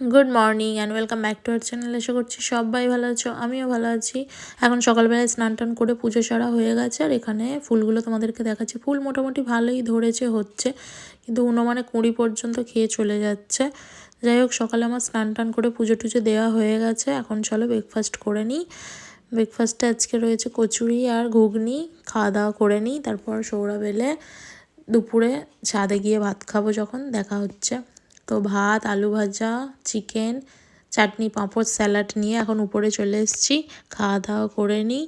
Good morning and welcome back to our channel আশা করছি সবাই ভালো আছো, আমিও ভালো আছি। এখন সকালবেলায় স্নান টান করে পুজো সারা হয়ে গেছে আর এখানে ফুলগুলো তোমাদেরকে দেখাচ্ছি। ফুল মোটামুটি ভালোই ধরেছে, হচ্ছে, কিন্তু উনমানে কুঁড়ি পর্যন্ত খেয়ে চলে যাচ্ছে। যাই হোক, সকালে আমার স্নান টান করে পুজো টুজো দেওয়া হয়ে গেছে। এখন চলো ব্রেকফাস্ট করে নিই। ব্রেকফাস্টে আজকে রয়েছে কচুরি আর ঘুগনি। খাওয়া দাওয়া করে নিই। তারপর সৌরভ এলে দুপুরে ছাদে গিয়ে ভাত খাব যখন, দেখা হচ্ছে। তো ভাত আলু ভাজা চিকেন চাটনি পাঁপড় স্যালাড নিয়ে এখন উপরে চলে এসেছি। খাওয়া দাওয়া করে নিই।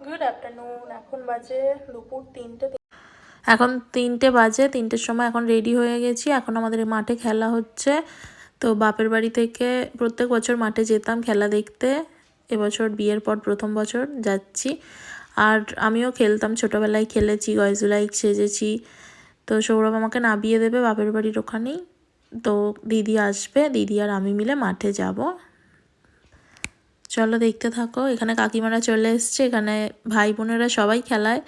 গুড আফটারনুন এখন বাজে দুপুর তিনটে এখন তিনটে বাজে তিনটের সময় এখন রেডি হয়ে গেছি। এখন আমাদের মাঠে খেলা হচ্ছে। তো বাপের বাড়ি থেকে প্রত্যেক বছর মাঠে যেতাম খেলা দেখতে। এবছর বিয়ের পর প্রথম বছর যাচ্ছি। আর আমিও খেলতাম ছোটোবেলায় খেলেছি গয়জুলাই সেজেছি। তো সৌরভ আমাকে নামিয়ে দেবে বাপের বাড়ির ওখানেই। তো দিদি আসবে, দিদি আর আমি মিলে মাঠে যাব। চলো দেখতে থাকো, এখানে কাকিমারা চলে এসছে, এখানে ভাই বোনেরা সবাই খেলায়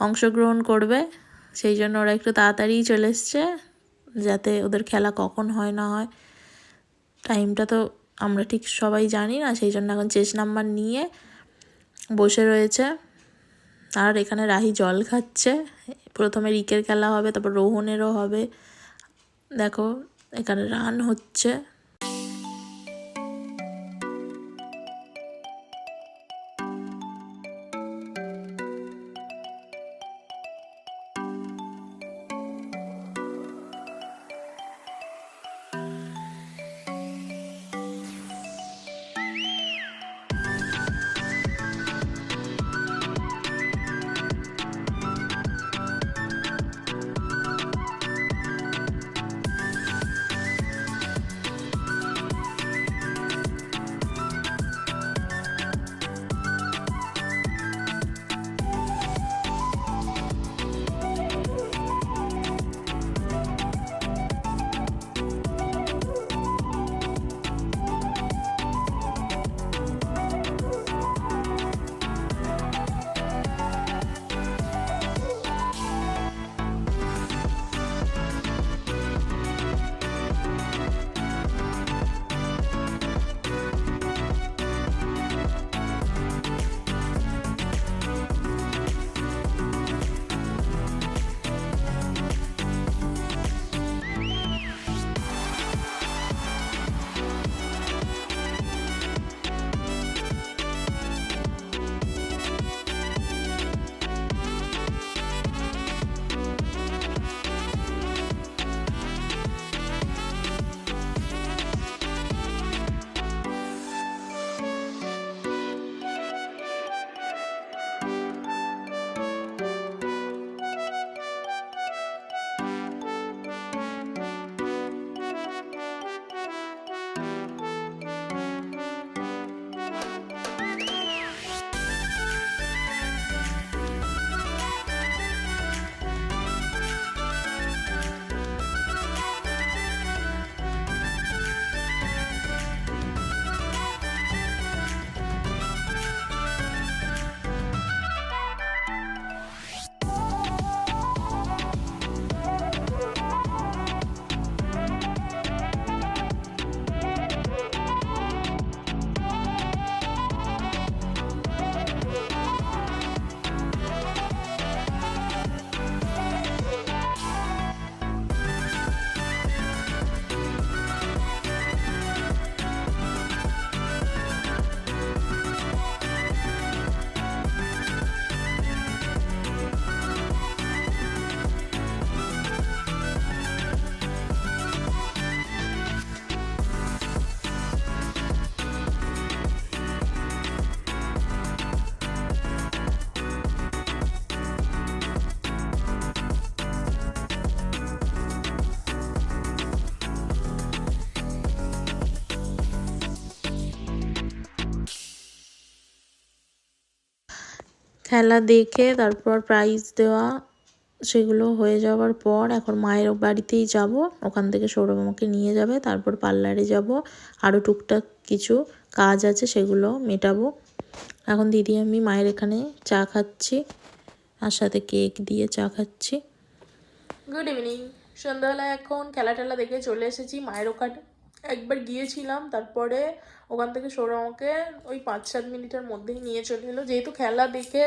অংশগ্রহণ করবে। সেই জন্য ওরা একটু তাড়াতাড়ি চলে এসছে, যাতে ওদের খেলা কখন হয়, না হয়। টাইমটা তো আমরা ঠিক সবাই জানি না, সেই জন্য এখন চেস নাম্বার নিয়ে বসে রয়েছে। আর এখানে রাহি জল খাচ্ছে, প্রথমে রিকের খেলা হবে, তারপর রোহনেরও হবে। দেখো এখানে রান হচ্ছে। খেলা দেখে তারপর প্রাইজ দেওয়া সেগুলো হয়ে যাওয়ার পর এখন মায়ের বাড়িতেই যাব। ওখান থেকে সৌরভ আমাকে নিয়ে যাবে, তারপর পার্লারে যাব। আরও টুকটাক কিছু কাজ আছে সেগুলো মেটাবো। এখন দিদি, আমি মায়ের এখানে চা খাচ্ছি, আর সাথে কেক দিয়ে চা খাচ্ছি। গুড ইভিনিং সন্ধ্যাবেলায় এখন খেলা টেলা দেখে চলে এসেছি মায়ের ওখানে। একবার গিয়েছিলাম, তারপরে ওখান থেকে সৌরভ আমাকে ওই পাঁচ সাত মিনিটের মধ্যেই নিয়ে চলে এলো। যেহেতু খেলা দেখে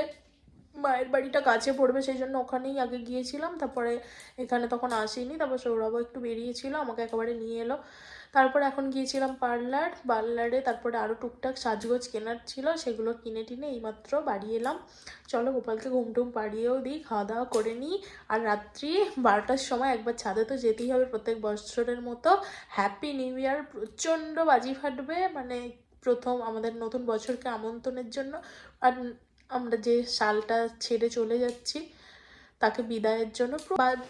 মায়ের বাড়িটা কাছে পড়বে, সেই জন্য ওখানেই আগে গিয়েছিলাম। তারপরে এখানে তখন আসিনি, তারপর সৌরভও একটু বেরিয়েছিল, আমাকে একেবারে নিয়ে এলো। তারপর এখন গিয়েছিলাম পার্লার, পার্লারে তারপরে আরও টুকটাক সাজগোজ কেনার ছিল, সেগুলো কিনে টিনে এইমাত্র বাড়ি এলাম। চলো গোপালকে ঘুম টুম পাড়িয়েও দিই, খাওয়া দাওয়া করে নিই। আর রাত্রি বারোটার সময় একবার ছাদে তো যেতেই হবে প্রত্যেক বছরের মতো। হ্যাপি নিউ ইয়ার প্রচণ্ড বাজি ফাটবে মানে প্রথম আমাদের নতুন বছরকে আমন্ত্রণের জন্য। আর আমরা যে সালটা ছেড়ে চলে যাচ্ছি, তাকে বিদায়ের জন্য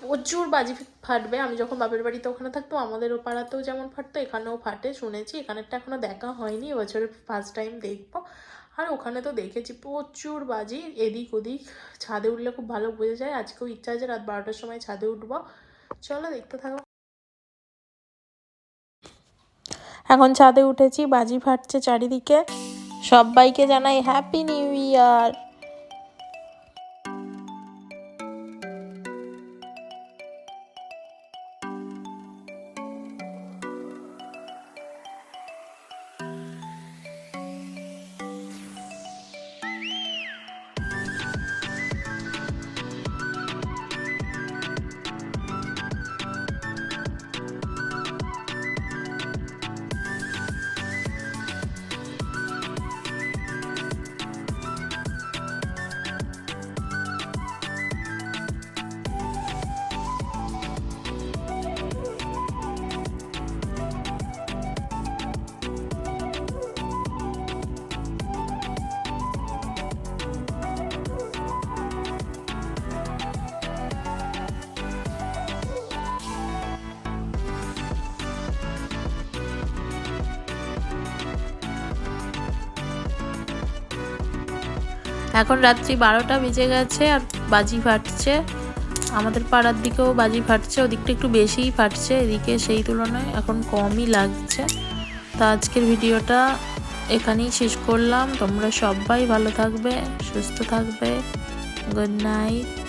প্রচুর বাজি ফাটবে। আমি যখন বাপের বাড়িতে ওখানে থাকতো আমাদেরও পাড়াতেও যেমন ফাটতো, এখানেও ফাটে, শুনেছি। এখানেরটা এখনও দেখা হয়নি, এবছরের ফার্স্ট টাইম দেখব। আর ওখানে তো দেখেছি প্রচুর বাজি, এদিক ওদিক ছাদে উঠলে খুব ভালো বোঝা যায়। আজকেও ইচ্ছা আছে রাত বারোটার সময় ছাদে উঠবো। চলো দেখতে থাকো। এখন ছাদে উঠেছি, বাজি ফাটছে চারিদিকে। সবাইকে জানাই হ্যাপি নিউ ইয়ার এখন রাত্রি বারোটা বেজে গেছে আর বাজি ফাটছে। আমাদের পাড়ার দিকেও বাজি ফাটছে, ওদিকটা একটু বেশিই ফাটছে, এদিকে সেই তুলনায় এখন কমই লাগছে। তা আজকের ভিডিওটা এখানেই শেষ করলাম। তোমরা সবাই ভালো থাকবে, সুস্থ থাকবে। Good night.